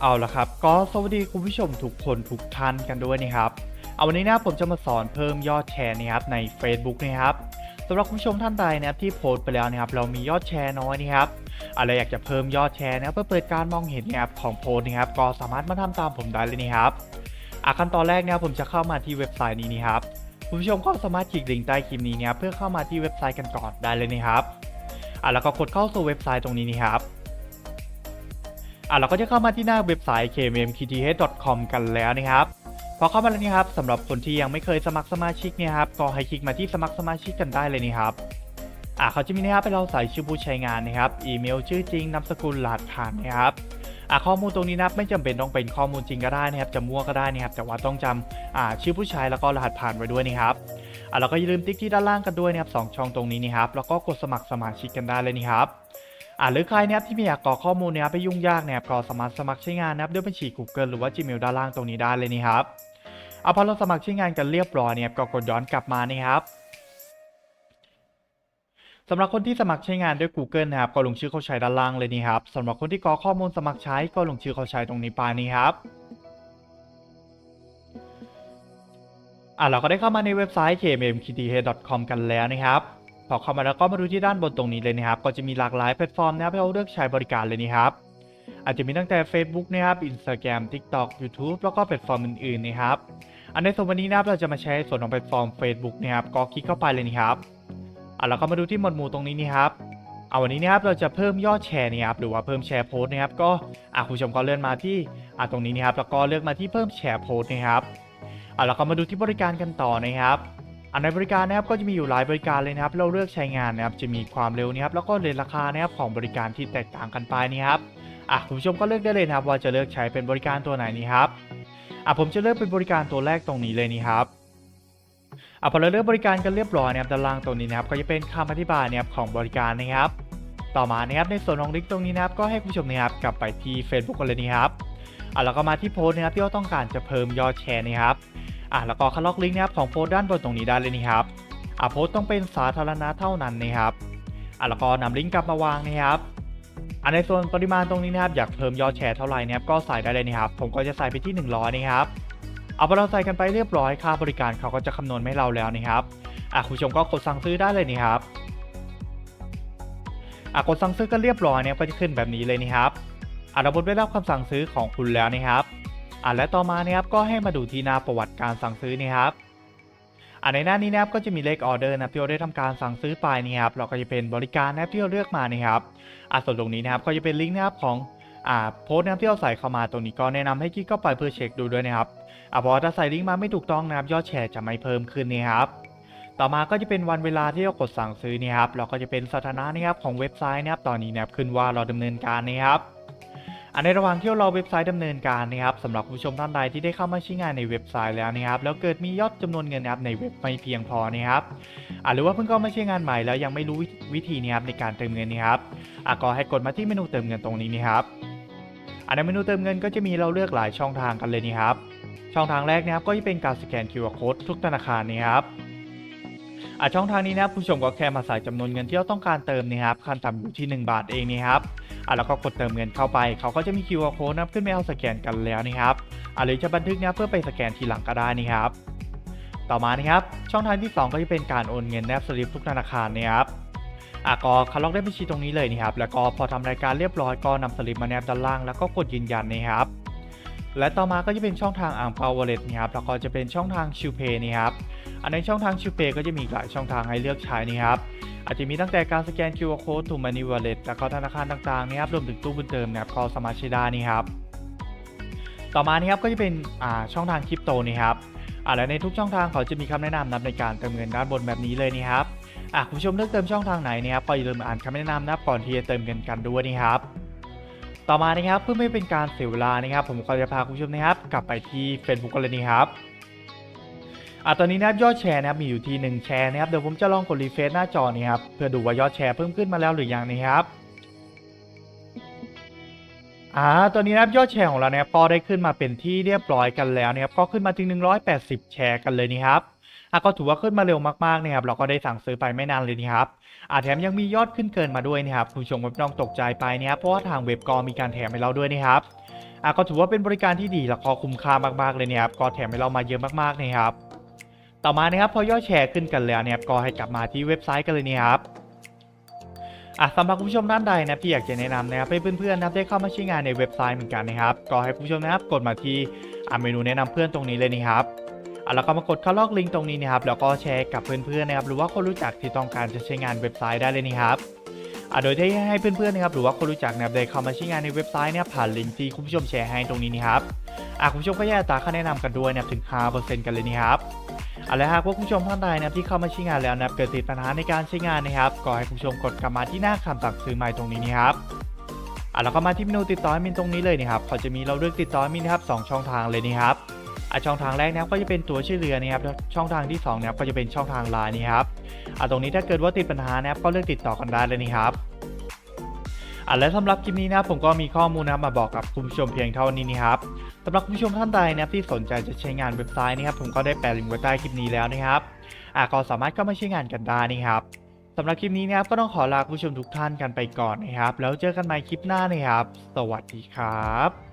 เอาละครับ ก็สวัสดีคุณผู้ชมทุกคนทุกท่านกันด้วยนะครับ เอาวันนี้นะผมจะมาสอนเพิ่มยอดแชร์นะครับใน Facebook นะครับสำหรับคุณผู้ชมท่านใดนะครับที่โพสต์ไปแล้วนะครับเรามียอดแชร์น้อยนะครับอะไรอยากจะเพิ่มยอดแชร์นะครับเพื่อเปิดการมองเห็นนะครับของโพสต์นะครับก็สามารถมาทำตามผมได้เลยนะครับอะขั้นตอนแรกนะครับผมจะเข้ามาที่เว็บไซต์นี้นะครับคุณผู้ชมก็สามารถคลิกลิงก์ใต้คลิปนี้นะครับเพื่อเข้ามาที่เว็บไซต์กันก่อนได้เลยนะครับอะแล้วก็กดเข้าสู่เว็บไซต์ตรงนี้นะครับ อะเราก็จะเข้ามาที่หน้าเว็บไซต์ kmmkth.com กันแล้วนะครับพอเข้ามาแล้วนี่ครับสำหรับคนที่ยังไม่เคยสมัครสมาชิกเนี่ยครับก็ให้คลิกมาที่สมัครสมาชิกกันได้เลยนี่ครับอะเขาจะมีนะครับให้เราใส่ชื่อผู้ใช้งานนะครับอีเมลชื่อจริงนามสกุลรหัสผ่านนะครับอะข้อมูลตรงนี้นะครับไม่จำเป็นต้องเป็นข้อมูลจริงก็ได้นะครับจะมั่วก็ได้นะครับแต่ว่าต้องจำอ่าชื่อผู้ใช้แล้วก็รหัสผ่านไว้ด้วยนะครับ อะเราก็อย่าลืมติ๊กที่ด้านล่างกันด้วยนะครับสองช่องตรงนี้นี่ครับแล้วก็กดสมัครสมาชิกกันได้เลยนี่ครับอ่าหรือใครนะครับที่ไม่อยากกรอกข้อมูลนะครับไปยุ่งยากนะครับก็สามารถสมัครใช้งานนะครับด้วยบัญชี Google หรือว่า Gmail ด้านล่างตรงนี้ได้เลยนี่ครับเอาพอเราสมัครใช้งานกันเรียบร้อยเนี่ยก็กดย้อนกลับมานี่ครับสำหรับคนที่สมัครใช้งานด้วย Google นะครับก็ลงชื่อเข้าใช้ด้านล่างเลยนี่ครับสำหรับคนที่กรอกข้อมูลสมัครใช้ก็ลงชื่อเข้าใช้ตรงนี้ไปนี่ครับ อ่าเราก็ได้เข้ามาในเว็บไซต์ kmmkth.com กันแล้วนะครับ พอเข้ามาแล้วก็มาดูที่ด้านบนตรงนี้เลยนะครับ ก็จะมีหลากหลายแพลตฟอร์มนะครับให้เราเลือกใช้บริการเลยนี่ครับ อาจจะมีตั้งแต่ Facebook นะครับ Instagram TikTok YouTube แล้วก็แพลตฟอร์มอื่นๆนะครับ อันในส่วนวันนี้นะครับเราจะมาใช้ส่วนของแพลตฟอร์ม Facebook นะครับ ก็คลิกเข้าไปเลยนี่ครับอะแล้วก็มาดูที่หมวดหมู่ตรงนี้นี่ครับเอาวันนี้นะครับเราจะเพิ่มยอดแชร์นะครับหรือว่าเพิ่มแชร์โพสต์นะครับ ก็อะคุณผู้ชมก็เลื่อนมาที่อะตรงนี้นะครับแล้วก็เลือกมาที่เพิ่มแชร์โพสต์นะครับ อะแล้วก็มาดูที่บริการกันต่อนะครับอันในบริการนะครับก็จะมีอยู่หลายบริการเลยนะครับเราเลือกใช้งานนะครับจะมีความเร็วนะครับแล้วก็เรทราคานะครับของบริการที่แตกต่างกันไปนี่ครับอะคุณผู้ชมก็เลือกได้เลยนะครับว่าจะเลือกใช้เป็นบริการตัวไหนนี่ครับอะผมจะเลือกเป็นบริการตัวแรกตรงนี้เลยนี่ครับอะพอเราเลือกบริการกันเรียบร้อยนะครับด้านล่างตรงนี้นะครับก็จะเป็นคำอธิบายนะครับของบริการนะครับ ต่อมานะครับในส่วนของลิงก์ตรงนี้นะครับก็ให้คุณผู้ชมนะครับกลับไปที่ Facebook กันเลยนี่ครับอะแล้วก็มาที่โพสต์นะครับที่เราต้องการจะเพิ่มยอดแชร์นะครับ อะแล้วก็คัดลอกลิงก์นะครับของโพสต์ด้านบนตรงนี้ได้เลยนี่ครับอะโพสต์ต้องเป็นสาธารณะเท่านั้นนะครับอะแล้วก็นำลิงก์กลับมาวางนะครับอันในส่วนปริมาณตรงนี้นะครับอยากเพิ่มยอดแชร์เท่าไหร่นะครับก็ใส่ได้เลยนะครับ ผมก็จะใส่ไปที่ 100 นะครับเอาพอเราใส่กันไปเรียบร้อยค่าบริการเขาก็จะคำนวณให้เราแล้วนะครับอะคุณผู้ชมก็กดสั่งซื้อได้เลยนี่ครับอะกดสั่งซื้อก็เรียบร้อยเนี่ยก็จะขึ้นแบบนี้เลยนี่ครับอะเราบดได้รับคำสั่งซื้อของคุณแล้วนะครับ อ่าและต่อมานะครับก็ให้มาดูที่หน้าประวัติการสั่งซื้อนี่ครับอ่าในหน้านี้นะครับก็จะมีเลขออเดอร์นะที่เราได้ทำการสั่งซื้อไปนี่ครับเราก็จะเป็นบริการนะที่เราเลือกมานี่ครับอ่าส่วนตรงนี้นะครับก็จะเป็นลิงก์นะครับของอ่าโพสต์นะครับที่เราใส่เข้ามาตรงนี้ก็แนะนำให้คลิกเข้าไปเพื่อเช็คดูด้วยนะครับอ่าเพราะถ้าใส่ลิงก์มาไม่ถูกต้องนะครับยอดแชร์จะไม่เพิ่มขึ้นนี่ครับต่อมาก็จะเป็นวันเวลาที่เรากดสั่งซื้อนี่ครับเราก็จะเป็นสถานะนะครับของเว็บไซต์นะครับตอนนี้นะครับขึ้นว่าเราดำเนินการนี่ครับ อันในระหว่างที่เราเว็บไซต์ดำเนินการนะครับสำหรับผู้ชมท่านใดที่ได้เข้ามาใช้งานในเว็บไซต์แล้วนะครับแล้วเกิดมียอดจำนวนเงินนะครับในเว็บไม่เพียงพอนะครับอหรือว่าเพิ่งเข้ามาใช้งานใหม่แล้วยังไม่รู้วิธีนะครับในการเติมเงินนะครับอก็ให้กดมาที่เมนูเติมเงินตรงนี้นะครับอันในเมนูเติมเงินก็จะมีเราเลือกหลายช่องทางกันเลยนี่ครับ ช่องทางแรกนะครับก็จะเป็นการสแกน QR Code ทุกธนาคารนะครับอะช่องทางนี้นะครับผู้ชมก็แค่มาใส่จำนวนเงินที่เราต้องการเติมนะครับขั้นต่ำอยู่ที่ 1 บาทเองนะครับ อะแล้วก็กดเติมเงินเข้าไป เขาก็จะมี QR code นะครับขึ้นไปเอาสแกนกันแล้วนะครับอะหรือจะบันทึกนะเพื่อไปสแกนทีหลังก็ได้นะครับต่อมานะครับช่องทางที่ 2 ก็จะเป็นการโอนเงินแนบสลิปทุกธนาคารนะครับอะก็คัดลอกได้บัญชีตรงนี้เลยนะครับแล้วก็พอทำรายการเรียบร้อยก็นำสลิปมาแนบด้านล่าง แล้วก็กดยืนยันนะครับและต่อมาก็จะเป็นช่องทางอ่างเปาวอลเล็ตนะครับแล้วก็จะเป็นช่องทางชิวเพย์นะครับอันในช่องทางชิวเพย์ก็จะมีหลายช่องทางให้เลือกใช้นะครับ อาจจะมีตั้งแต่การสแกน QR code ถูก Money Wallet แล้วก็ธนาคารต่างๆนะครับรวมถึงตู้บุญเติมนะครับก็สมาช้ได้นี่ครับต่อมานี่ครับก็จะเป็นช่องทางคริปโตนี่ครับอ่าและในทุกช่องทางเขาจะมีคำแนะนำนะในการเติมเงินด้านบนแบบนี้เลยนี่ครับอ่าคุณผู้ชมเลือกเติมช่องทางไหนเนี่ยครับก็อย่าลืมอ่านคำแนะนำนะก่อนที่จะเติมเงินกันด้วยนี่ครับต่อมานะครับเพื่อไม่เป็นการเสียเวลานะครับ ผมก็จะพาคุณผู้ชมนะครับ กลับไปที่ Facebook กันเลยนี่ครับ อะตอนนี้นะครับยอดแชร์นะครับมีอยู่ที่1แชร์นะครับเดี๋ยวผมจะลองกดรีเฟรชหน้าจอนี้ครับเพื่อดูว่ายอดแชร์เพิ่มขึ้นมาแล้วหรือยังนะครับอ่าตอนนี้นะครับยอดแชร์ของเราเนี่ยก็ได้ขึ้นมาเป็นที่เรียบร้อยกันแล้วนะครับก็ขึ้นมาถึง 180 แชร์กันเลยนี่ครับอะก็ถือว่าขึ้นมาเร็วมากๆนะครับเราก็ได้สั่งซื้อไปไม่นานเลยนี่ครับอ่าแถมยังมียอดขึ้นเกินมาด้วยนะครับคุณผู้ชมไม่ต้องตกใจไปนะครับเพราะว่าทางเว็บก็มีการแถมให้เราด้วยนะครับอะก็ถือว่าเป็นบริการที่ดีและก็คุ้มค่ามากๆเลยนะครับก็แถมให้เรามาเยอะมากๆนะครับ ต่อมานะครับพอยอดแชร์ขึ้นกันแล้วเนะครับก็ให้กลับมาที่เว็บไซต์กันเลยนะครับอะสำหรับคุณผู้ชมท่านใดนะที่อยากจะแนะนำนะครับให้เพื่อนๆนะครับได้เข้ามาใช้งานในเว็บไซต์เหมือนกันนะครับก็ให้ผู้ชมนะครับกดมาที่เมนูแนะนำเพื่อนตรงนี้เลยนะครับอะแล้วก็มากดเข้าลอกลิงก์ตรงนี้นะครับแล้วก็แชร์กับเพื่อนๆนะครับหรือว่าคนรู้จักที่ต้องการจะใช้งานเว็บไซต์ได้เลยนะครับอะโดยที่ให้เพื่อนๆนะครับหรือว่าคนรู้จักนะครับได้เข้ามาใช้งานในเว็บไซต์เนี่ยผ่านลิงก์ที่คุณผู้ชมแชร์ให้ตรงนี้นะครับอะคุณผู้ชมก็แยกอัตาค่าแนะนำกันด้วยนะครับถึง5%กันเลยนะครับ เอาละหากว่าคุณผู้ชมท่านใดนะที่เข้ามาใช้งานแล้วนะครับเกิดติดปัญหาในการใช้งานนะครับก็ให้คุณผู้ชมกดกลับมาที่หน้าคำสั่งซื้อใหม่ตรงนี้นะครับอะแล้วก็มาที่เมนูติดต่อมินตรงนี้เลยนะครับเขาจะมีเราเลือกติดต่อมินนะครับสองช่องทางเลยนะครับอะช่องทางแรกนะครับก็จะเป็นตัวชื่อเรือนะครับช่องทางที่สองนะครับก็จะเป็นช่องทางไลน์นะครับอะตรงนี้ถ้าเกิดว่าติดปัญหานะครับก็เลือกติดต่อกันได้เลยนะครับอะและสำหรับคลิปนี้นะผมก็มีข้อมูลนะมาบอกกับคุณผู้ชมเพียงเท่านี้นะครับ สำหรับผู้ชมท่านใดนะครับที่สนใจจะใช้งานเว็บไซต์นะครับผมก็ได้แปะลิงก์ไว้ใต้คลิปนี้แล้วนะครับอะก็สามารถเข้ามาใช้งานกันได้นะครับสำหรับคลิปนี้นะครับก็ต้องขอลาผู้ชมทุกท่านกันไปก่อนนะครับ แล้วเจอกันใหม่คลิปหน้านะครับ สวัสดีครับ